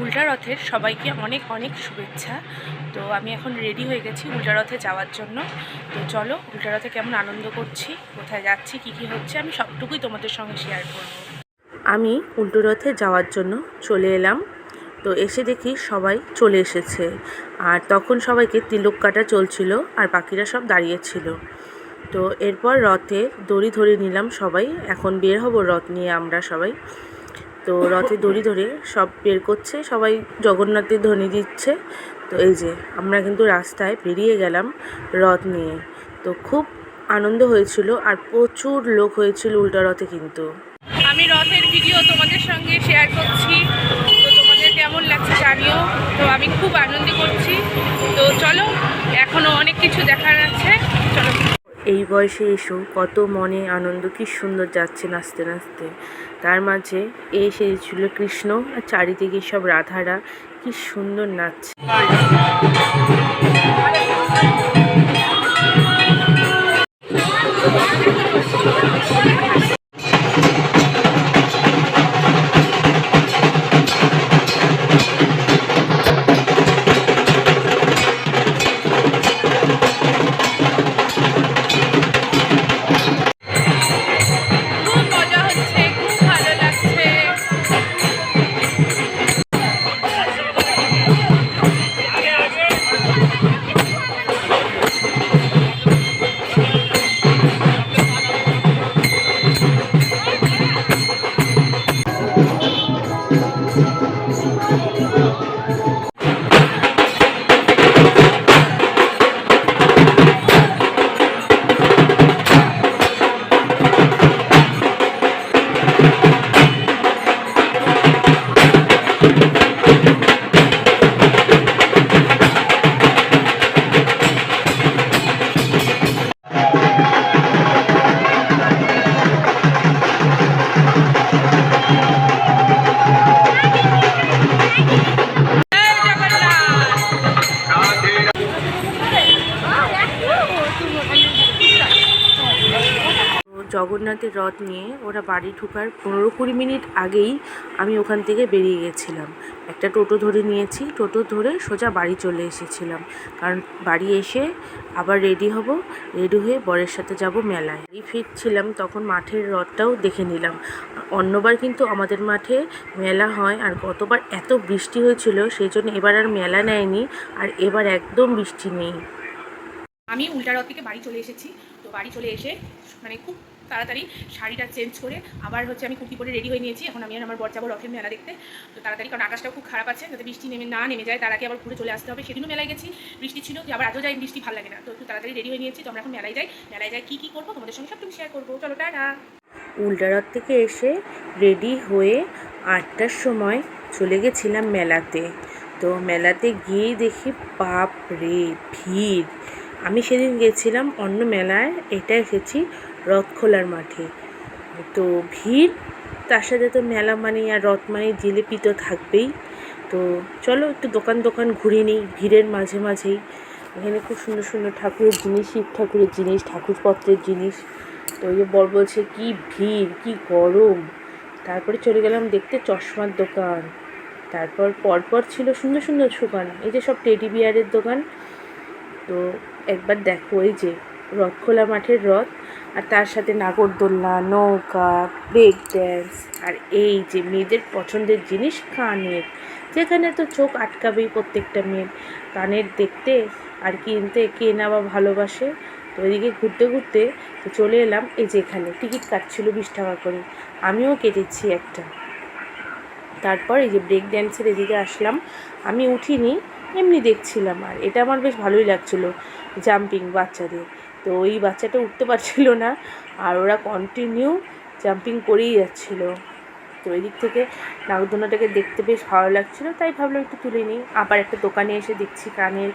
উল্টা রথের সবাইকে অনেক অনেক শুভেচ্ছা। তো আমি এখন রেডি হয়ে গেছি উল্টা রথে যাওয়ার জন্য। তো চলো, উল্টা রথে কেমন আনন্দ করছি, কোথায় যাচ্ছি, কী কী হচ্ছে, আমি সবটুকুই তোমাদের সঙ্গে শেয়ার করব। আমি উল্টো রথে যাওয়ার জন্য চলে এলাম। তো এসে দেখি সবাই চলে এসেছে। আর তখন সবাইকে তিলক কাটা চলছিল আর বাকিরা সব দাঁড়িয়েছিল তো এরপর রথে দড়ি ধরে নিলাম সবাই। এখন বের হব রথ নিয়ে আমরা সবাই। তো রথে দড়ি ধরে সব বের করছে, সবাই জগন্নাথের ধ্বনি দিচ্ছে। তো এই যে, আমরা কিন্তু রাস্তায় বেরিয়ে গেলাম রথ নিয়ে। তো খুব আনন্দ হয়েছিল আর প্রচুর লোক হয়েছিল উল্টা রথে কিন্তু। আমি রথের ভিডিও তোমাদের সঙ্গে শেয়ার করছি। তো তোমাদের কেমন লাগছে জানিও। তো আমি খুব আনন্দ করছি। তো চলো, এখনও অনেক কিছু দেখার আছে। এই বয়সে এসো, কত মনে আনন্দ, কি সুন্দর যাচ্ছে নাচতে নাচতে। তার মাঝে এ এসেছিল কৃষ্ণ, আর চারিদিকে সব রাধারা, কি সুন্দর নাচছে জগন্নাথের রথ নিয়ে ওরা বাড়ি ঢোকার পনেরো কুড়ি মিনিট আগেই আমি ওখান থেকে বেরিয়ে গেছিলাম। একটা টোটো ধরে নিয়েছি, টোটো ধরে সোজা বাড়ি চলে এসেছিলাম। কারণ বাড়ি এসে আবার রেডি হব, রেডি হয়ে বরের সাথে যাব মেলায়। বাড়ি ফিরছিলাম তখন মাঠের রথটাও দেখে নিলাম। অন্যবার কিন্তু আমাদের মাঠে মেলা হয় আর গতবার এত বৃষ্টি হয়েছিল সেই জন্য এবার আর মেলা নেয়নি আর এবার একদম বৃষ্টি নেই। আমি উল্টা রথ থেকে বাড়ি চলে এসেছি। তো বাড়ি চলে এসে মানে খুব তাড়াতাড়ি শাড়িটা চেঞ্জ করে, আবার হচ্ছে আমি কুর্তি পরে রেডি হয়ে নিয়েছি। এখন আমি আর আমার বর যাব রথের মেলা দেখতে। তো তাড়াতাড়ি, কারণ আকাশটাও খুব খারাপ আছে, যাতে বৃষ্টি নেমে না নেমে যায়, তার আগে আবার ঘুরে চলে আসতে হবে। সেদিনও মেলায় গেছি, বৃষ্টি ছিল আবার আজও যাই বৃষ্টি, ভালো লাগে না। তো একটু তাড়াতাড়ি রেডি হয়ে নিয়েছি, তো আমরা এখন মেলায় যাই। মেলায় যাই, কী কী করব, তোমাদের সঙ্গে সবটুকু শেয়ার করব। চলো, টাটা! উল্টা রথ থেকে এসে রেডি হয়ে আটটার সময় চলে গেছিলাম মেলাতে। তো মেলাতে গিয়ে দেখি বাপ রে ভিড়! আমি সেদিন গেছিলাম অন্য মেলায় এটা এসেছি রথখোলার মাঠে। তো ভিড়, তার সাথে তো মেলা মানে আর রথ মানে জিলিপি তো থাকবেই। তো চলো একটু দোকান দোকান ঘুরে নিই, ভিড়ের মাঝে মাঝেই। এখানে খুব সুন্দর সুন্দর ঠাকুরের জিনিস, শিব ঠাকুরের জিনিস, ঠাকুরপত্রের জিনিস। তো ওই যে বর বলছে, কি ভিড়, কি গরম। তারপরে চলে গেলাম দেখতে চশমার দোকান। তারপর পরপর ছিল সুন্দর সুন্দর দোকান। এই যে সব টেডি বিয়ারের দোকান। তো একবার দেখো এই যে রথ, খোলা মাঠের রথ, আর তার সাথে নাগরদোলনা, নৌকা ব্রেক ড্যান্স আর এই যে মেয়েদের পছন্দের জিনিস কানের, যেখানে তো চোখ আটকাবেই প্রত্যেকটা মেয়ের। কানের দেখতে আর কিনতে কে না বা ভালোবাসে, তো ওইদিকে ঘুরতে ঘুরতে তো চলে এলাম এই যে এখানে, টিকিট কাটছিল বিশ টাকা করে, আমিও কেটেছি একটা। তারপর এই যে ব্রেক ড্যান্সের এদিকে আসলাম, আমি উঠিনি, এমনি দেখছিলাম আর, এটা আমার বেশ ভালোই লাগছিল জাম্পিং বাচ্চাদের। তো ওই বাচ্চাটা উঠতে পারছিল না আর ওরা কন্টিনিউ জাম্পিং করেই যাচ্ছিল। তো ওই দিক থেকে নাগরদোলনাটাকে দেখতে বেশ ভালো লাগছিল, তাই ভাবলাম একটু তুলে নিই। আবার একটা দোকানে এসে দেখছি কানের।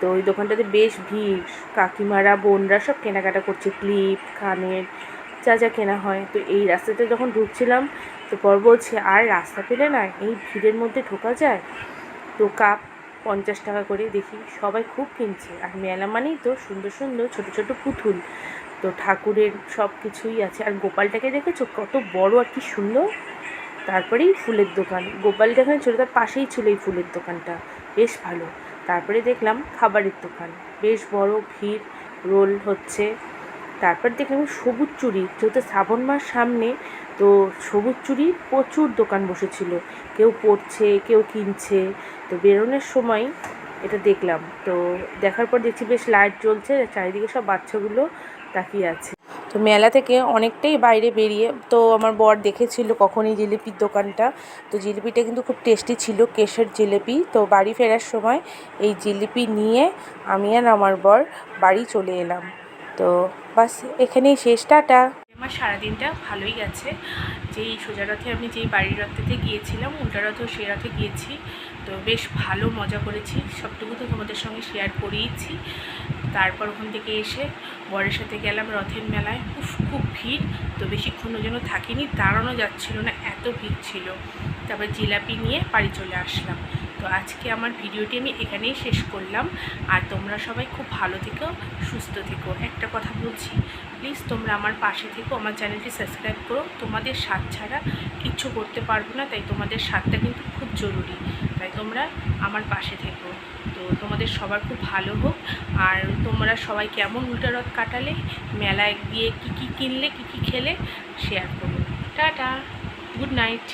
তো ওই দোকানটাতে বেশ ভিড়। কাকিমারা, বোনরা সব কেনাকাটা করছে, ক্লিপ, কানের, যা যা কেনা হয়। তো এই রাস্তাতে যখন ঢুকছিলাম, তো পর বলছে, আর রাস্তা পেলে না এই ভিড়ের মধ্যে ঢোকা যায়? তো কাপ পঞ্চাশ টাকা করে দেখি, সবাই খুব কিনছে। আর মেলা মানেই তো সুন্দর সুন্দর ছোট ছোট পুতুল। তো ঠাকুরের সব কিছুই আছে। আর গোপালটাকে দেখেছ? কত বড় আর কি সুন্দর। তারপরেই ফুলের দোকান। গোপাল যেখানে ছিল, তার পাশেই ছিল এই ফুলের দোকানটা। বেশ ভালো। তারপরে দেখলাম খাবারের দোকান। বেশ বড় ভিড়, রোল হচ্ছে। তারপর দেখলাম সবুজ চুড়ি যেহেতু শ্রাবণ মাস সামনে, তো সবুজ চুড়ির প্রচুর দোকান বসেছিল। কেউ পড়ছে, কেউ কিনছে, তো বেরোনোর সময় এটা দেখলাম। তো দেখার পর দেখছি বেশ লাইট জ্বলছে, চারিদিকে সব বাচ্চাগুলো তাকিয়ে আছে। তো মেলা থেকে অনেকটাই বাইরে বেরিয়ে, তো আমার বর দেখেছিল কখন এই জিলিপির দোকানটা। তো জিলিপিটা কিন্তু খুব টেস্টি ছিল, কেশের জিলিপি। তো বাড়ি ফেরার সময় এই জিলিপি নিয়ে আমি আর আমার বর বাড়ি চলে এলাম। তো বাস, এখানেই শেষ, টাটা। আমার সারাদিনটা ভালোই গেছে। যেই সোজা রথে আমি যেই বাড়ির রথেতে গিয়েছিলাম, উল্টা রথেও সে রথে গিয়েছি। তো বেশ ভালো মজা করেছি, সবটুকু তো তোমাদের সঙ্গে শেয়ার করিয়েছি। তারপর ওখান থেকে এসে বরের সাথে গেলাম রথের মেলায়। খুব খুব ভিড়, তো বেশিক্ষণ জন্য থাকিনি, দাঁড়ানো যাচ্ছিল না, এত ভিড় ছিল। তারপর জিলাপি নিয়ে বাড়ি চলে আসলাম। তো আজকে আমার ভিডিওটি আমি এখানেই শেষ করলাম। আর তোমরা সবাই খুব ভালো থেকো, সুস্থ থেকো। একটা কথা বলছি প্লিজ তোমরা আমার পাশে থেকো, আমার চ্যানেলটি সাবস্ক্রাইব করো। তোমাদের স্বাদ ছাড়া কিচ্ছু করতে পারব না, তাই তোমাদের স্বাদটা কিন্তু খুব জরুরি। তাই তোমরা আমার পাশে থেকো। তো তোমাদের সবার খুব ভালো হোক। আর তোমরা সবাই কেমন উল্টা রথ কাটালে, মেলায় গিয়ে কী কী কিনলে, কী কী খেলে শেয়ার করো। Tata good night